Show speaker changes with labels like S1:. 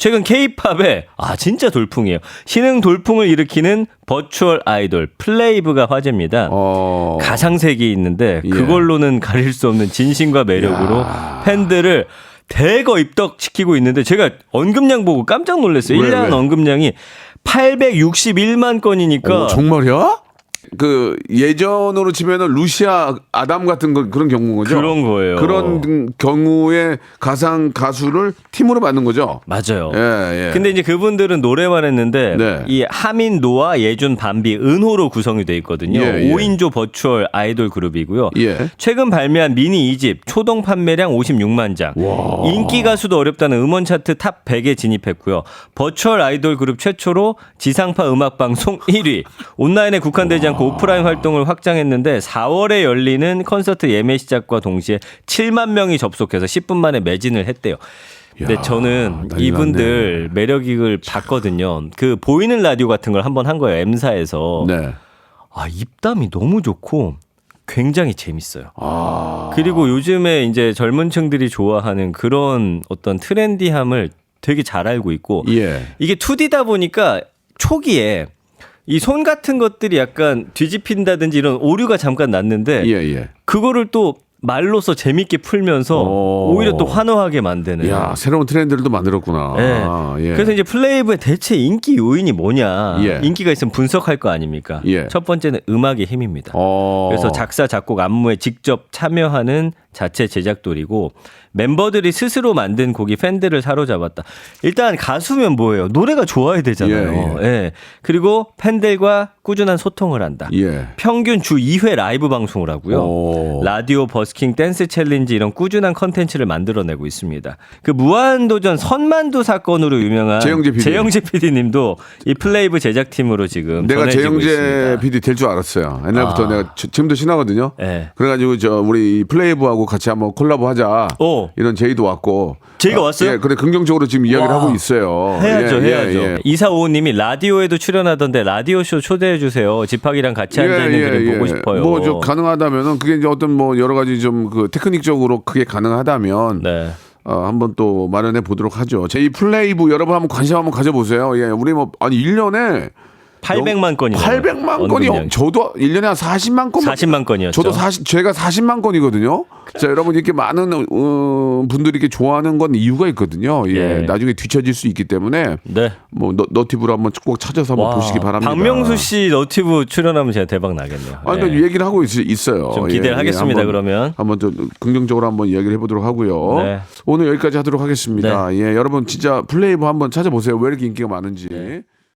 S1: 최근 케이팝에 아 진짜 돌풍이에요. 신흥 돌풍을 일으키는 버추얼 아이돌 플레이브가 화제입니다.
S2: 어.
S1: 가상색이 있는데
S2: 예.
S1: 그걸로는 가릴 수 없는 진심과 매력으로 팬들을 대거 입덕시키고 있는데 제가 언급량 보고 깜짝 놀랐어요.
S2: 왜,
S1: 1년
S2: 왜?
S1: 언급량이 861만 건이니까
S2: 어, 정말이야? 그 예전으로 치면은 루시아 아담 같은 거 그런 경우인 거죠.
S1: 그런 거예요.
S2: 그런 경우에 가상 가수를 팀으로 만든 거죠.
S1: 맞아요.
S2: 예, 예.
S1: 근데 이제 그분들은 노래만 했는데
S2: 네.
S1: 이 하민, 노아, 예준, 밤비, 은호로 구성이 돼 있거든요.
S2: 예, 예.
S1: 5인조 버추얼 아이돌 그룹이고요.
S2: 예.
S1: 최근 발매한 미니 2집 초동 판매량 56만 장. 인기 가수도 어렵다는 음원 차트 탑 100에 진입했고요. 버추얼 아이돌 그룹 최초로 지상파 음악 방송 1위. 온라인에 국한되지 않고 오프라인 활동을 확장했는데 4월에 열리는 콘서트 예매 시작과 동시에 7만 명이 접속해서 10분 만에 매진을 했대요. 근데
S2: 야,
S1: 저는 이분들 매력을 봤거든요. 그 보이는 라디오 같은 걸 한번 한 거예요. M사에서.
S2: 네.
S1: 아, 입담이 너무 좋고 굉장히 재밌어요.
S2: 아.
S1: 그리고 요즘에 이제 젊은 층들이 좋아하는 그런 어떤 트렌디함을 되게 잘 알고 있고
S2: 예.
S1: 이게 2D다 보니까 초기에 이 손 같은 것들이 약간 뒤집힌다든지 이런 오류가 잠깐 났는데
S2: 예, 예.
S1: 그거를 또 말로서 재밌게 풀면서
S2: 오.
S1: 오히려 또 환호하게 만드는.
S2: 야, 새로운 트렌드를 또 만들었구나.
S1: 네.
S2: 아, 예.
S1: 그래서 이제 플레이브의 대체 인기 요인이 뭐냐.
S2: 예.
S1: 인기가 있으면 분석할 거 아닙니까?
S2: 예.
S1: 첫 번째는 음악의 힘입니다.
S2: 어.
S1: 그래서 작사, 작곡, 안무에 직접 참여하는 자체 제작돌이고 멤버들이 스스로 만든 곡이 팬들을 사로잡았다. 일단 가수면 뭐예요? 노래가 좋아야 되잖아요.
S2: 예,
S1: 예. 그리고 팬들과 꾸준한 소통을 한다.
S2: 예.
S1: 평균 주 2회 라이브 방송을 하고요.
S2: 오.
S1: 라디오 버스킹 댄스 챌린지 이런 꾸준한 컨텐츠를 만들어내고 있습니다. 그 무한도전 선만두 사건으로 유명한
S2: 재영재 PD.
S1: 재영재 PD님도 이 플레이브 제작팀으로 지금
S2: 내가 재영재. PD 될 줄 알았어요. 옛날부터
S1: 아.
S2: 내가 지- 지금도 신하거든요.
S1: 네.
S2: 그래가지고 저 우리 플레이브하고 같이 한번 콜라보 하자.
S1: 오.
S2: 이런 제의도 왔고.
S1: 제의가
S2: 어,
S1: 왔어요?
S2: 예, 근데 긍정적으로 지금 이야기를
S1: 와.
S2: 하고 있어요.
S1: 해야죠,
S2: 예, 예,
S1: 해야죠.
S2: 예.
S1: 이사오님이 라디오에도 출연하던데 라디오 쇼 초대해 주세요. 집합이랑 같이 앉아 있는 그림 보고 싶어요.
S2: 예, 뭐좀 가능하다면은 그게 이제 어떤 뭐 여러 가지 좀 그 테크닉적으로 그게 가능하다면
S1: 네.
S2: 어, 한번 또 마련해 보도록 하죠. 제 이 플레이브 여러분 한번 관심 한번 가져보세요. 예, 우리 뭐 아니 1년에
S1: 800만 건이
S2: 800만 건이 어, 저도 1년에 한 40만 건
S1: 40만 건이었죠.
S2: 저도 40 제가 40만 건이거든요. 자, 여러분 이렇게 많은 어, 분들이 이렇게 좋아하는 건 이유가 있거든요. 예.
S1: 예.
S2: 나중에 뒤처질 수 있기 때문에
S1: 네.
S2: 뭐 너, 너티브로 한번 꼭 찾아서 한번
S1: 와,
S2: 보시기 바랍니다.
S1: 박명수 씨 너티브 출연하면 제가 대박 나겠네요.
S2: 아, 그러니까
S1: 네.
S2: 얘기를 하고 있, 어요
S1: 좀 기대를 하겠습니다, 그러면.
S2: 한번 좀 긍정적으로 한번 이야기를 해 보도록 하고요.
S1: 네.
S2: 오늘 여기까지 하도록 하겠습니다. 예, 여러분 진짜 플레이브 한번 찾아보세요. 왜 이렇게 인기가 많은지.